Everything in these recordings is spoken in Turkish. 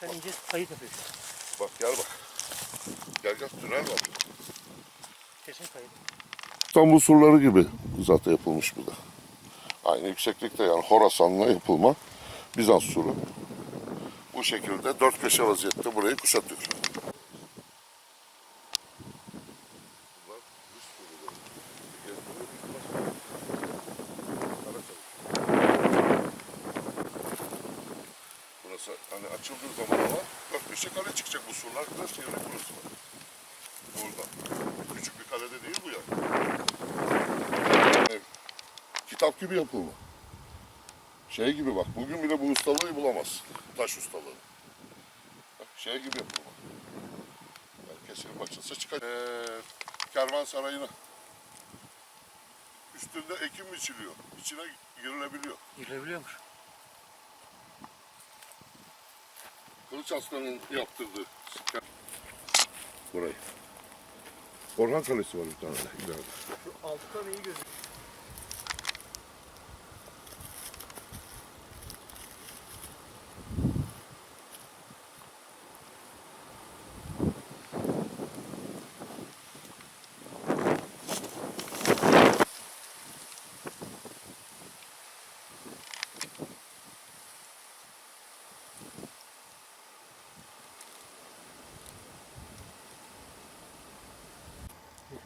Sen ince kayıt yapıyorsun. Bak gel bak. Gel gel tünel var. Kesin kayıt. İstanbul surları gibi zaten yapılmış bu da. Aynı yükseklikte yani Horasan'la yapılma Bizans suru. Bu şekilde dört köşe vaziyette burayı kuşatıyor. Bunlar Rus surları. Burası hani açıldığı zaman ama dört köşe kale çıkacak bu surlar. Biraz çevre burası var. Burada. Küçük bir kalede değil bu yani. Evet. Kitap gibi yapılma. Şey gibi bak, bugün bile bu ustalığı bulamazsın. Taş ustalığı. Bak, şey gibi yapılma. Yani kesilip açılsa çıkar. Ee, kervansarayına. Üstünde ekim biçiliyor. İçine girilebiliyor. Girebiliyormuş. Kılıç Aslan'ın yaptırdığı. Burayı. Orhan Kalesi var bir tane. Şu alttan iyi gözüküyor.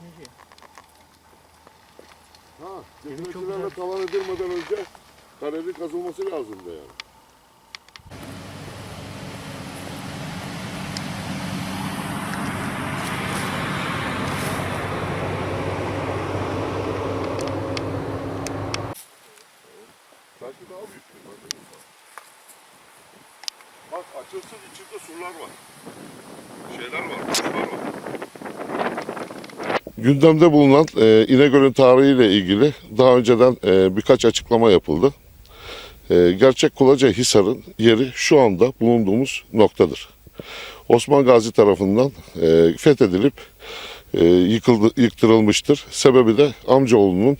Beşinci. Ha, güzel. talan edilmeden önce kalenin kazılması lazımdı yani. Belki daha büyük bir bölge. Bak açılsın içinde surlar var. Şeyler var, kuşlar var. Gündemde bulunan e, İnegöl'ün tarihiyle ilgili daha önceden e, birkaç açıklama yapıldı. E, gerçek Kulaca Hisar'ın yeri şu anda bulunduğumuz noktadır. Osman Gazi tarafından e, fethedilip e, yıkıldı, yıktırılmıştır. Sebebi de amcaoğlunun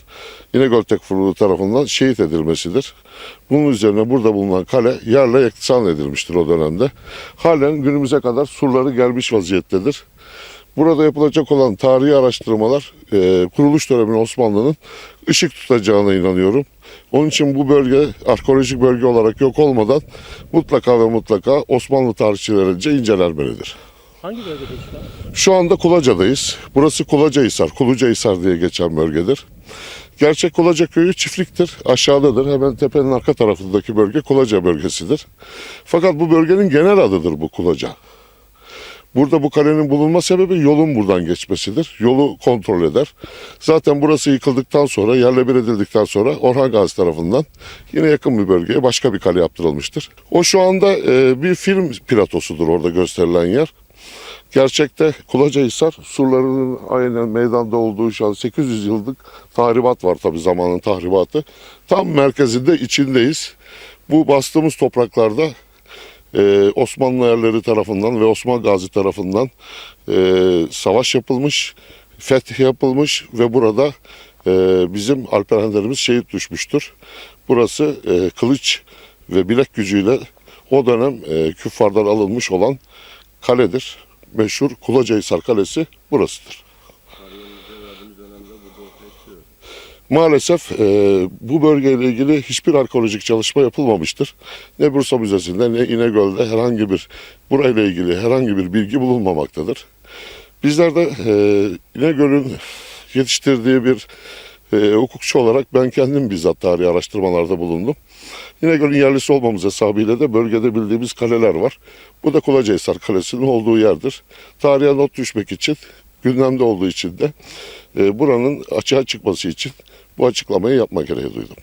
İnegöl Tekfurluğu tarafından şehit edilmesidir. Bunun üzerine burada bulunan kale yerle yeksan edilmiştir o dönemde. Halen günümüze kadar surları gelmiş vaziyettedir. Burada yapılacak olan tarihi araştırmalar e, kuruluş döneminde Osmanlı'nın ışık tutacağına inanıyorum. Onun için bu bölge arkeolojik bölge olarak yok olmadan mutlaka ve mutlaka Osmanlı tarihçilerince incelenmelidir. Hangi bölgede işte? Şu anda Kulaca'dayız. Burası Kulacahisar, Kulucahisar diye geçen bölgedir. Gerçek Kulaca köyü çiftliktir. Aşağıdadır. Hemen tepenin arka tarafındaki bölge Kulaca bölgesidir. Fakat bu bölgenin genel adıdır bu Kulaca. Burada bu kalenin bulunma sebebi yolun buradan geçmesidir. Yolu kontrol eder. Zaten burası yıkıldıktan sonra, yerle bir edildikten sonra Orhan Gazi tarafından yine yakın bir bölgeye başka bir kale yaptırılmıştır. O şu anda e, bir film platosudur orada gösterilen yer. Gerçekte Kulacahisar surlarının aynen meydanda olduğu şu an 800 yıllık tahribat var tabi zamanın tahribatı. Tam merkezinde içindeyiz. Bu bastığımız topraklarda e, Osmanlı erleri tarafından ve Osman Gazi tarafından e, savaş yapılmış, fetih yapılmış ve burada e, bizim alperenlerimiz şehit düşmüştür. Burası e, kılıç ve bilek gücüyle o dönem e, küffardan alınmış olan kaledir. Meşhur Kulacahisar Kalesi burasıdır. Maalesef e, bu bölgeyle ilgili hiçbir arkeolojik çalışma yapılmamıştır. Ne Bursa Müzesi'nde ne İnegöl'de herhangi bir burayla ilgili herhangi bir bilgi bulunmamaktadır. Bizler de e, İnegöl'ün yetiştirdiği bir e, hukukçu olarak ben kendim bizzat tarihi araştırmalarda bulundum. İnegöl'ün yerlisi olmamız hesabıyla da bölgede bildiğimiz kaleler var. Bu da Kulacahisar Kalesi'nin olduğu yerdir. Tarihe not düşmek için, gündemde olduğu için de e, buranın açığa çıkması için bu açıklamayı yapma gereği duydum.